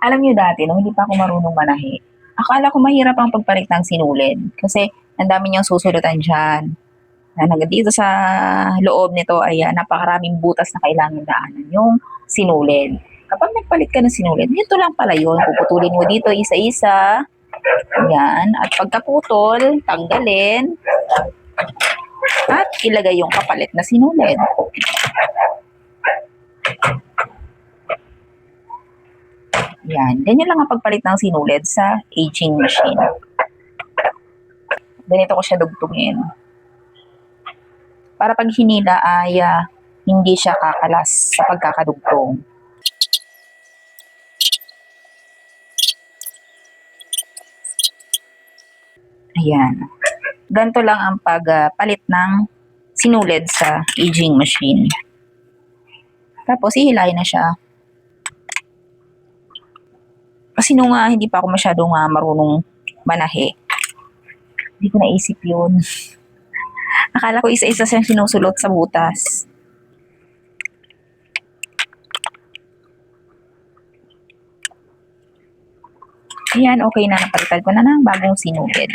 Alam niyo dati, nung hindi pa ako marunong manahi, akala ko mahirap ang pagpalit ng sinulid. Kasi ang dami niyang susulutan dyan. Na dito sa loob nito ay napakaraming butas na kailangan daanan yung sinulid. Kapag nagpalit ka ng sinulid, dito lang pala yun. Puputulin mo dito isa-isa. Yan. At pagkaputol, tanggalin. At ilagay yung kapalit na sinulid. Yan. Ganyan lang ang pagpalit ng sinulid sa aging machine. Ganito ko siya dugtungin. Para pag hinila ay ah, hindi siya kakalas sa pagkakadugtong. Ayan. Ganito lang ang pagpalit ng sinulid sa aging machine. Tapos, ihilahin na siya. Kasi nung ah, hindi pa ako masyadong ah, marunong manahe, hindi ko naisip yun. Akala ko isa-isa siyang sinusulot sa butas. Ayan, okay na. Napalitan ko na ng bagong sinulid.